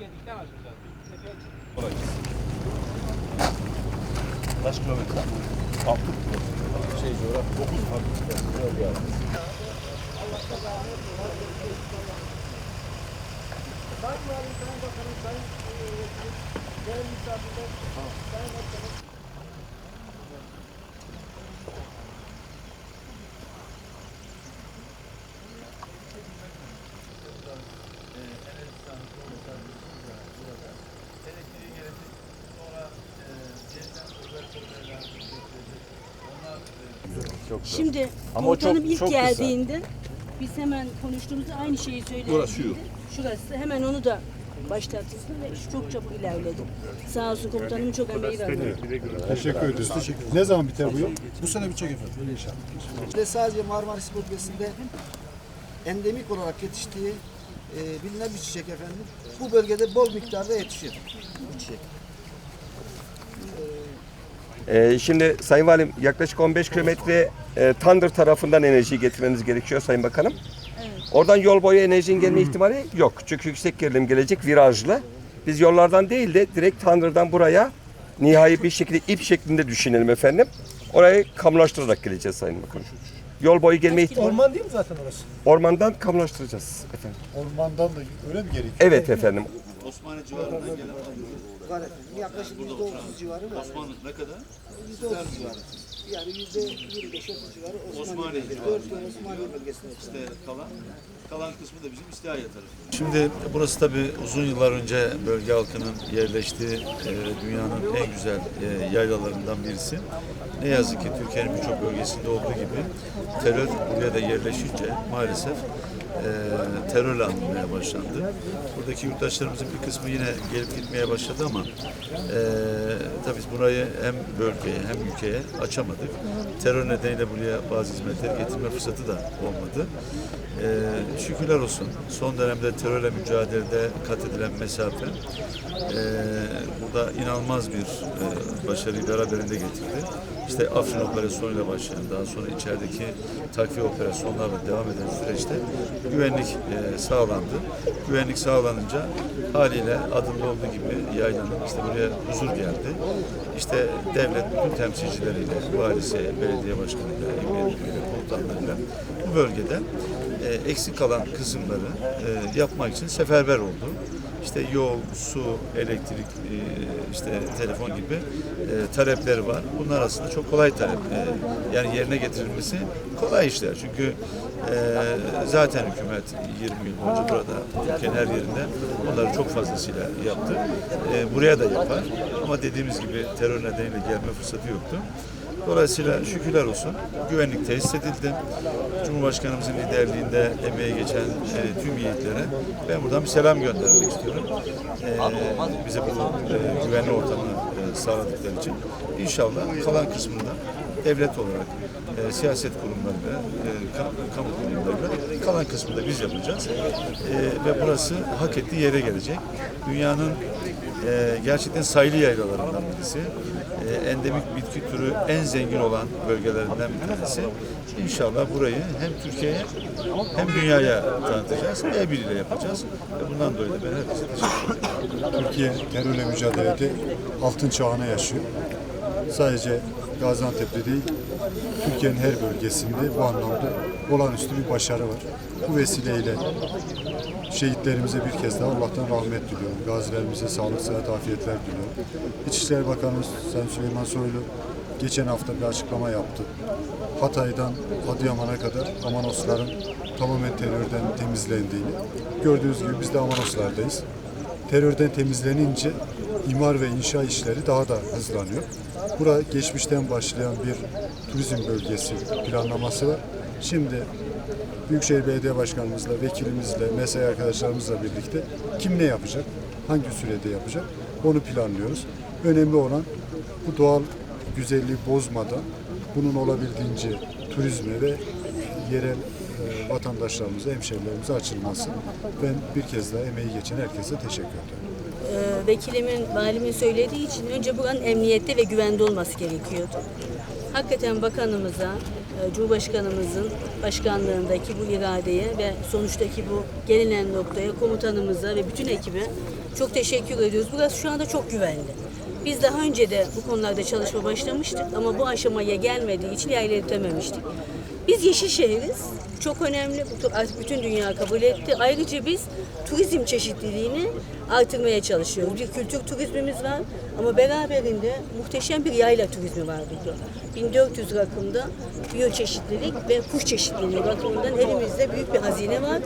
Gedik'ten açacağız. Gelsin. Kaç kilometre? 6 kilometre. Şey coğrafya 9 farklı. Çok güzel. Şimdi Ama o çok- komutanım ilk çok kısa. geldiğinde biz hemen konuştuğumuzda aynı şeyi söyledi. Burası yok. Şurası hemen onu da başlattı ve iş çok çabuk ilerledi. Sağ olsun komutanım çok emeği verdi. Teşekkür ederiz. Ne zaman biter bu yıl? Bu sene bitecek efendim. Öyle inşallah. Ve sadece Marmaris bölgesinde endemik olarak yetiştiği e, bilinen bir çiçek efendim. Bu bölgede bol miktarda yetişir bu çiçek. Ee, şimdi Sayın Valim yaklaşık 15 kilometre e, Tandır tarafından enerjiyi getirmeniz gerekiyor Sayın Bakanım. Oradan yol boyu enerjinin gelme ihtimali yok. Çünkü yüksek gerilim gelecek virajlı. Biz yollardan değil de direkt Tandır'dan buraya nihai bir şekilde ip şeklinde düşünelim efendim. Orayı kamulaştırarak geleceğiz Sayın Bakanım. Yol boyu gelme ihtimali Orman değil mi zaten orası? ormandan kamulaştıracağız efendim. Ormandan da öyle mi gerekiyor? Evet efendim. Osmanlı civarından gelen Var efendim. Yaklaşık yüzde otuz civarı var. Osmanlı ne kadar? Yüzde otuz civarı. Yani yüzde yirmi beş otuz civarı Osmaniye bölgesi. Dört yıl Osmaniye bölgesinde. İşte kalan kalan kısmı da bizim İstihaye tarafı. Şimdi burası tabii uzun yıllar önce bölge halkının yerleştiği e, dünyanın en güzel e, yaylalarından birisi. Ne yazık ki Türkiye'nin birçok bölgesinde olduğu gibi terör buraya da yerleşince maalesef e, terörle anılmaya başlandı. Buradaki yurttaşlarımızın bir kısmı yine gelip gitmeye başladı ama e, tabii burayı hem bölgeye hem ülkeye açamadık. Terör nedeniyle buraya bazı hizmetleri getirme fırsatı da olmadı. Ee, şükürler olsun. Son dönemde terörle mücadelede kat edilen mesafe ee, burada inanılmaz bir e, başarıyı beraberinde getirdi. İşte Afrin operasyonuyla başlayan, daha sonra içerideki takviye operasyonlarla devam eden süreçte güvenlik e, sağlandı. Güvenlik sağlanınca haliyle adında olduğu gibi yaylanın işte buraya huzur geldi. İşte devlet bütün temsilcileriyle, valisi, belediye başkanıyla, emniyet müdürüyle, komutanlarıyla bu bölgede e, eksik kalan kısımları e, yapmak için seferber oldu. İşte yol, su, elektrik, e, işte telefon gibi e, talepleri var. Bunlar aslında çok kolay talep. E, yani yerine getirilmesi kolay işler. Çünkü zaten hükümet 20 yıl boyunca burada Türkiye'nin her yerinde onları çok fazlasıyla yaptı. Buraya da yapar. Ama dediğimiz gibi terör nedeniyle gelme fırsatı yoktu. Dolayısıyla şükürler olsun güvenlik tesis edildi. Cumhurbaşkanımızın liderliğinde emeği geçen e, tüm yiğitlere ben buradan bir selam göndermek istiyorum. E, bize bu e, güvenli ortamı e, sağladıkları için. İnşallah kalan kısmında devlet olarak e, siyaset kurumlarıyla, e, kam- kamu kurumlarıyla kalan kısmını da biz yapacağız. E, ve burası hak ettiği yere gelecek. Dünyanın e, gerçekten sayılı yaylalarından birisi. E, endemik bitki türü en zengin olan bölgelerinden bir tanesi. İnşallah burayı hem Türkiye'ye hem dünyaya tanıtacağız. El birliğiyle yapacağız. Ve bundan dolayı da ben herkese. Türkiye terörle mücadelede altın çağına yaşıyor. Sadece Gaziantep'te değil, Türkiye'nin her bölgesinde bu anlamda olağanüstü bir başarı var. Bu vesileyle şehitlerimize bir kez daha Allah'tan rahmet diliyorum. Gazilerimize sağlık, sıhhat, afiyetler diliyorum. İçişleri Bakanımız Sayın Süleyman Soylu geçen hafta bir açıklama yaptı. Hatay'dan Adıyaman'a kadar Amanosların tamamen terörden temizlendiğini. Gördüğünüz gibi biz de Amanoslardayız. Terörden temizlenince imar ve inşa işleri daha da hızlanıyor. Bura geçmişten başlayan bir turizm bölgesi planlaması var. Şimdi Büyükşehir Belediye Başkanımızla, vekilimizle, mesai arkadaşlarımızla birlikte kim ne yapacak, hangi sürede yapacak onu planlıyoruz. Önemli olan bu doğal güzelliği bozmadan bunun olabildiğince turizme ve yerel e, vatandaşlarımıza, hemşehrilerimize açılması. Ben bir kez daha emeği geçen herkese teşekkür ederim. Ee, vekilimin, valimin söylediği için önce buranın emniyette ve güvende olması gerekiyordu. Hakikaten bakanımıza, e, Cumhurbaşkanımızın başkanlığındaki bu iradeye ve sonuçtaki bu gelinen noktaya komutanımıza ve bütün ekibe çok teşekkür ediyoruz. Burası şu anda çok güvenli. Biz daha önce de bu konularda çalışma başlamıştık ama bu aşamaya gelmediği için ilerletememiştik. Biz yeşil şehiriz. Çok önemli. Bütün dünya kabul etti. Ayrıca biz turizm çeşitliliğini artırmaya çalışıyoruz. Bir kültür turizmimiz var ama beraberinde muhteşem bir yayla turizmi var burada. 1400 rakımda biyoçeşitlilik ve kuş çeşitliliği bakımından elimizde büyük bir hazine var.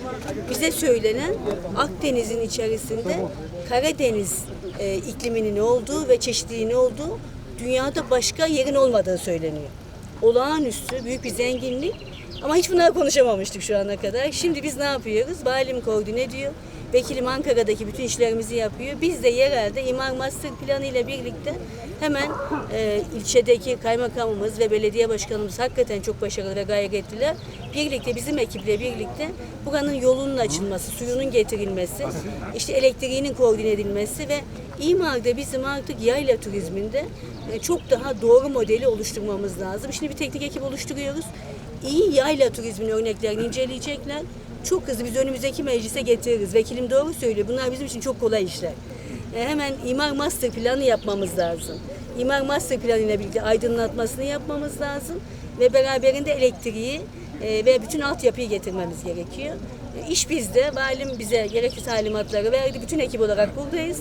Bize söylenen Akdeniz'in içerisinde Karadeniz e, ikliminin olduğu ve çeşitliliğinin olduğu dünyada başka yerin olmadığı söyleniyor. Olağanüstü büyük bir zenginlik ama hiç bunları konuşamamıştık şu ana kadar. Şimdi biz ne yapıyoruz? Valim koordine ediyor. Vekilim Ankara'daki bütün işlerimizi yapıyor. Biz de yerelde imar master planı ile birlikte hemen e, ilçedeki kaymakamımız ve belediye başkanımız hakikaten çok başarılı ve gayretliler. Birlikte bizim ekiple birlikte buranın yolunun açılması, suyunun getirilmesi, işte elektriğinin koordine edilmesi ve imarda bizim artık yayla turizminde e, çok daha doğru modeli oluşturmamız lazım. Şimdi bir teknik ekip oluşturuyoruz. İyi yayla turizminin örneklerini inceleyecekler. Çok hızlı biz önümüzdeki meclise getiririz. Vekilim doğru söylüyor. Bunlar bizim için çok kolay işler. E, hemen imar master planı yapmamız lazım. İmar master planıyla birlikte aydınlatmasını yapmamız lazım. Ve beraberinde elektriği e, ve bütün altyapıyı getirmemiz gerekiyor. E, iş bizde. Valim bize gerekli talimatları verdi. Bütün ekip olarak buradayız.